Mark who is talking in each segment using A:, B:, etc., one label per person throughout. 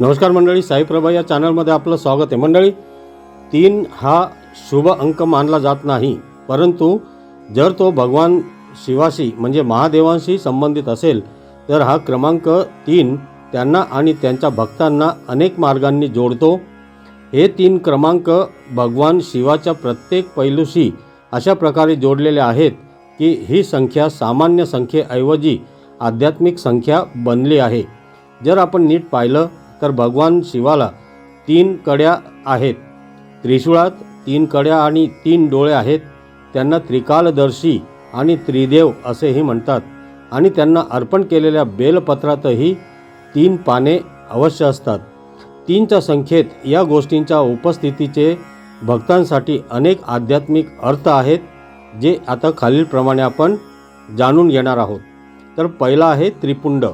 A: नमस्कार मंडळी साईप्रभा या चॅनलमध्ये आपलं स्वागत आहे. मंडळी तीन हा शुभ अंक मानला जात नाही परंतु जर तो भगवान शिवाशी म्हणजे महादेवांशी संबंधित असेल तर हा क्रमांक तीन त्यांना आणि त्यांच्या भक्तांना अनेक मार्गांनी जोडतो. हे तीन क्रमांक भगवान शिवाच्या प्रत्येक पैलूशी अशा प्रकारे जोडलेले आहेत की ही संख्या सामान्य संख्येऐवजी आध्यात्मिक संख्या बनली आहे. जर आपण नीट पाहिलं तर भगवान शिवाला तीन कड्या आहेत. त्रिशूळात तीन कड्या आणि तीन डोळे आहेत. त्यांना त्रिकालदर्शी आणि त्रिदेव असेही म्हणतात आणि त्यांना अर्पण केलेल्या बेलपत्रातही तीन पाने अवश्य असतात. तीनच्या संख्येत या गोष्टींच्या उपस्थितीचे भक्तांसाठी अनेक आध्यात्मिक अर्थ आहेत जे आता खालीलप्रमाणे आपण जाणून घेणार आहोत. तर पहिला आहे त्रिपुंड.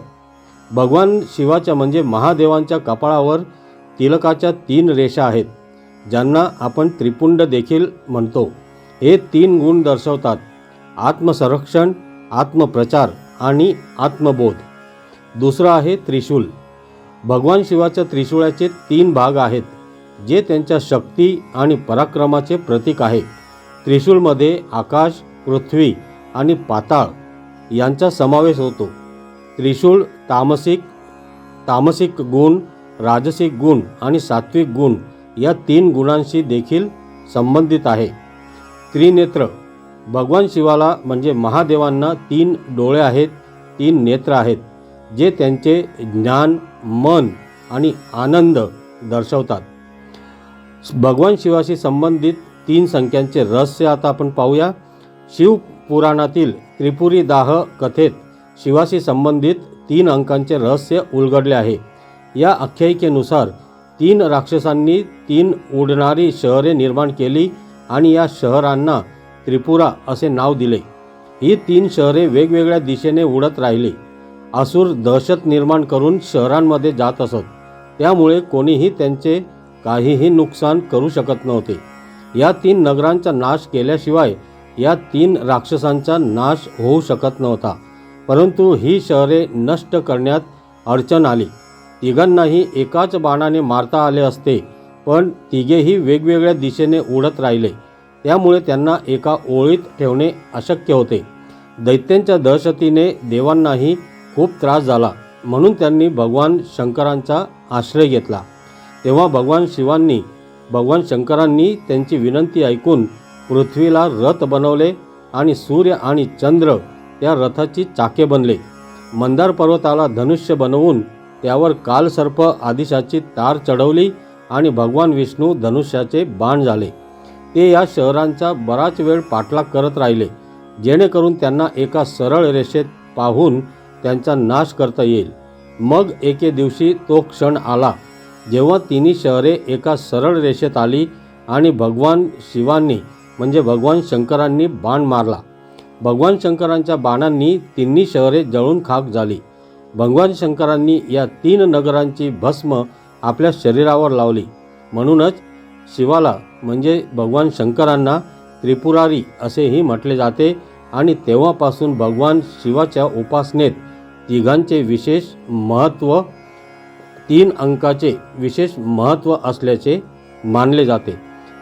A: भगवान शिवाच्या म्हणजे महादेवांच्या कपाळावर तिलकाच्या तीन रेषा आहेत ज्यांना आपण त्रिपुंड देखील म्हणतो. हे तीन गुण दर्शवतात. आत्मसंरक्षण आत्मप्रचार आणि आत्मबोध. दुसरं आहे त्रिशूल. भगवान शिवाच्या त्रिशूळाचे तीन भाग आहेत जे त्यांच्या शक्ती आणि पराक्रमाचे प्रतीक आहे. त्रिशूलमध्ये आकाश पृथ्वी आणि पाताळ यांचा समावेश होतो. त्रिशूळ तामसिक तामसिक गुण राजसिक गुण आणि सात्विक गुण या तीन गुणांशी देखील संबंधित आहे. त्रिनेत्र. भगवान शिवाला म्हणजे महादेवांना तीन डोळे आहेत तीन नेत्र आहेत जे त्यांचे ज्ञान मन आणि आनंद दर्शवतात. भगवान शिवाशी संबंधित तीन संख्यांचे रहस्य आता आपण पाहूया. शिवपुराणातील त्रिपुरी दाह कथेत शिवाशी संबंधित तीन अंकांचे रहस्य उलगडले आहे. या आख्यायिकेनुसार तीन राक्षसांनी तीन उडणारी शहरे निर्माण केली आणि या शहरांना त्रिपुरा असे नाव दिले. ही तीन शहरे वेगवेगळ्या दिशेने उडत राहिली. असुर दहशत निर्माण करून शहरांमध्ये जात असत. त्यामुळे कोणीही त्यांचे काहीही नुकसान करू शकत नव्हते. या तीन नगरांचा नाश केल्याशिवाय या तीन राक्षसांचा नाश होऊ शकत नव्हता. परंतु ही शहरे नष्ट करण्यात अडचण आली. तिघांनाही एकाच बाणाने मारता आले असते पण तिघेही वेगवेगळ्या दिशेने उडत राहिले. त्यामुळे त्यांना एका ओळीत ठेवणे अशक्य होते. दैत्यांच्या दहशतीने देवांनाही खूप त्रास झाला म्हणून त्यांनी भगवान शंकरांचा आश्रय घेतला. तेव्हा भगवान शिवांनी भगवान शंकरांनी त्यांची विनंती ऐकून पृथ्वीला रथ बनवले आणि सूर्य आणि चंद्र त्या रथाची चाके बनले. मंदार पर्वताला धनुष्य बनवून त्यावर कालसर्प आदिशाची तार चढवली आणि भगवान विष्णू धनुष्याचे बाण झाले. ते या शहरांचा बराच वेळ पाठलाग करत राहिले जेणेकरून त्यांना एका सरळ रेषेत पाहून त्यांचा नाश करता येईल. मग एके दिवशी तो क्षण आला जेव्हा तिन्ही शहरे एका सरळ रेषेत आली आणि भगवान शिवांनी म्हणजे भगवान शंकरांनी बाण मारला. भगवान शंकरांच्या बाणांनी तिन्ही शहरे जळून खाक झाली. भगवान शंकरांनी या तीन नगरांची भस्म आपल्या शरीरावर लावली. म्हणूनच शिवाला म्हणजे भगवान शंकरांना त्रिपुरारी असेही म्हटले जाते आणि तेव्हापासून भगवान शिवाच्या उपासनेत तिघांचे विशेष महत्त्व तीन अंकाचे विशेष महत्त्व असल्याचे मानले जाते.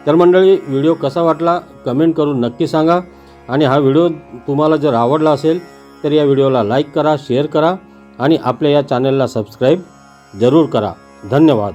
A: तर मंडळी व्हिडिओ कसा वाटला? कमेंट करून नक्की सांगा. आणि हा व्हिडिओ तुम्हाला जर आवडला असेल तर या व्हिडिओला लाईक करा शेअर करा आणि आपल्या या चॅनलला सबस्क्राईब जरूर करा. धन्यवाद.